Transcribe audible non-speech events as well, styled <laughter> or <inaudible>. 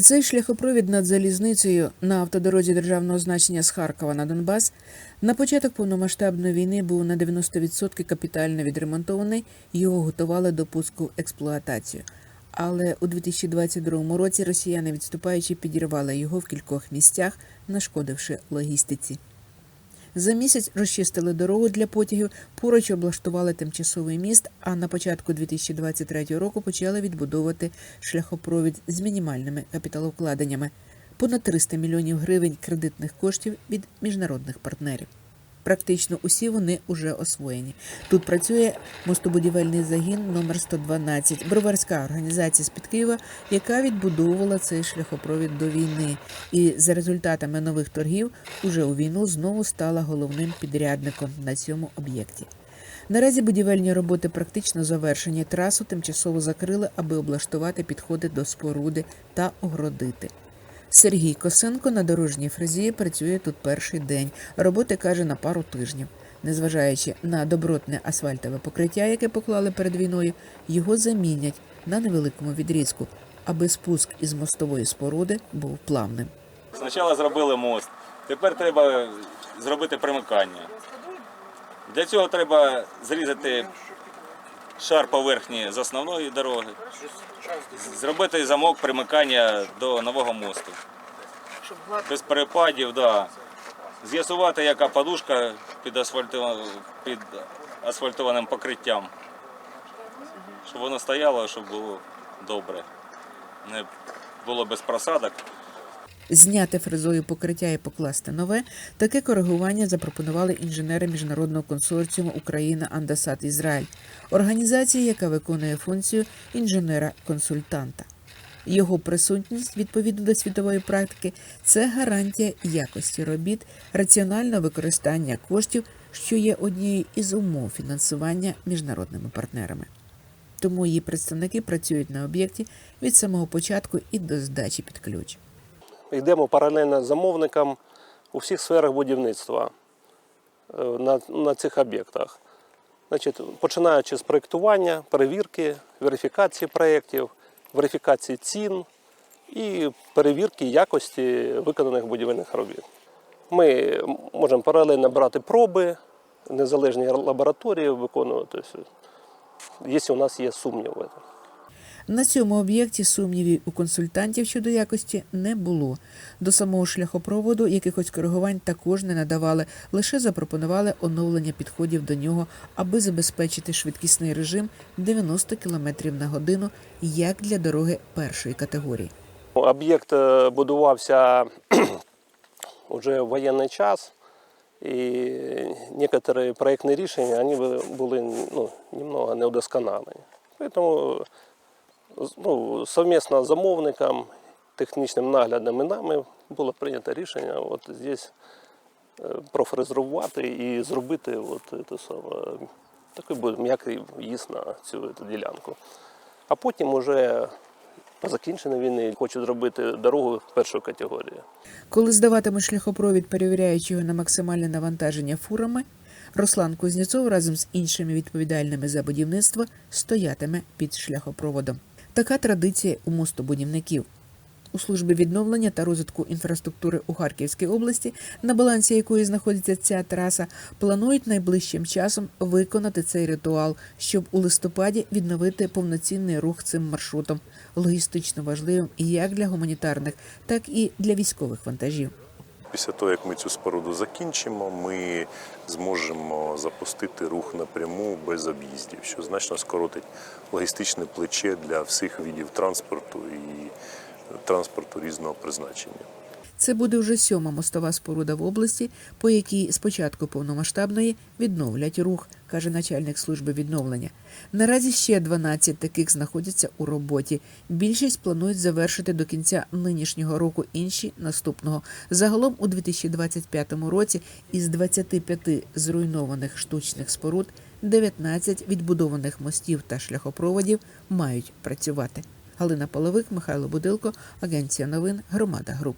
Цей шляхопровід над залізницею на автодорозі державного значення з Харкова на Донбас на початок повномасштабної війни був на 90% капітально відремонтований. Його готували до пуску в експлуатацію. Але у 2022 році росіяни, відступаючи, підірвали його в кількох місцях, нашкодивши логістиці. За місяць розчистили дорогу для потягів, поруч облаштували тимчасовий міст, а на початку 2023 року почали відбудовувати шляхопровід з мінімальними капіталовкладеннями понад 300 мільйонів гривень кредитних коштів від міжнародних партнерів. Практично усі вони уже освоєні. Тут працює мостобудівельний загін номер 112 броварська організація з під Києва, яка відбудовувала цей шляхопровід до війни. І за результатами нових торгів уже у війну знову стала головним підрядником на цьому об'єкті. Наразі будівельні роботи практично завершені. Трасу тимчасово закрили, аби облаштувати підходи до споруди та огородити. Сергій Косенко на дорожній фрезі працює тут перший день. Роботи каже на пару тижнів. Незважаючи на добротне асфальтове покриття, яке поклали перед війною, його замінять на невеликому відрізку, аби спуск із мостової споруди був плавним. Спочатку зробили мост, тепер треба зробити примикання. Для цього треба зрізати шар поверхні з основної дороги, зробити замок примикання до нового мосту. Без перепадів, да. з'ясувати, яка подушка під, асфальтова- під асфальтованим покриттям. Щоб воно стояло, щоб було добре. Не було без просадок. Зняти фрезою покриття і покласти нове. Таке коригування запропонували інженери міжнародного консорціуму Україна Андасат Ізраїль, організації, яка виконує функцію інженера-консультанта. Його присутність відповідно до світової практики це гарантія якості робіт, раціонального використання коштів, що є однією із умов фінансування міжнародними партнерами. Тому її представники працюють на об'єкті від самого початку і до здачі під ключ. Йдемо паралельно замовникам у всіх сферах будівництва е, на, на цих об'єктах. Значить, починаючи з проєктування, перевірки, верифікації проєктів, верифікації цін і перевірки якості виконаних будівельних робіт. Ми можемо паралельно брати проби, незалежні лабораторії виконувати, якщо у нас є сумніви. На цьому об'єкті сумнівів у консультантів щодо якості не було. До самого шляхопроводу якихось коригувань також не надавали, лише запропонували оновлення підходів до нього, аби забезпечити швидкісний режим 90 км на годину, як для дороги першої категорії. Об'єкт е, будувався <clears throat> вже в воєнний час, і некоторі проєктні рішення вони були- ну, немного неудосконалені. Тому ну, совмісно з замовником, технічним наглядом і нами було прийнято рішення от здесь е, профрезерувати і зробити от це саме, такий буде м'який в'їзд на цю цю ділянку. А потім уже по закінченню війни хочу зробити дорогу першої категорії. Коли здаватиме шляхопровід, перевіряючи його на максимальне навантаження фурами, Руслан Кузнєцов разом з іншими відповідальними за будівництво стоятиме під шляхопроводом. Така традиція у мостобудівників. У службі відновлення та розвитку інфраструктури у Харківській області, на балансі якої знаходиться ця траса, планують найближчим часом виконати цей ритуал, щоб у листопаді відновити повноцінний рух цим маршрутом, логістично важливим як для гуманітарних, так і для військових вантажів. Після того, як ми цю споруду закінчимо, ми зможемо запустити рух напряму без об'їздів, що значно скоротить логістичне плече для всіх видів транспорту і транспорту різного призначення. Це буде вже сьома мостова споруда в області, по якій з початку повномасштабної відновлять рух, каже начальник служби відновлення. Наразі ще 12 таких знаходяться у роботі. Більшість планують завершити до кінця нинішнього року, інші наступного. Загалом у 2025 році із 25 зруйнованих штучних споруд 19 відбудованих мостів та шляхопроводів мають працювати. Галина Половик, Михайло Будилко, Агенція новин, Громада Груп.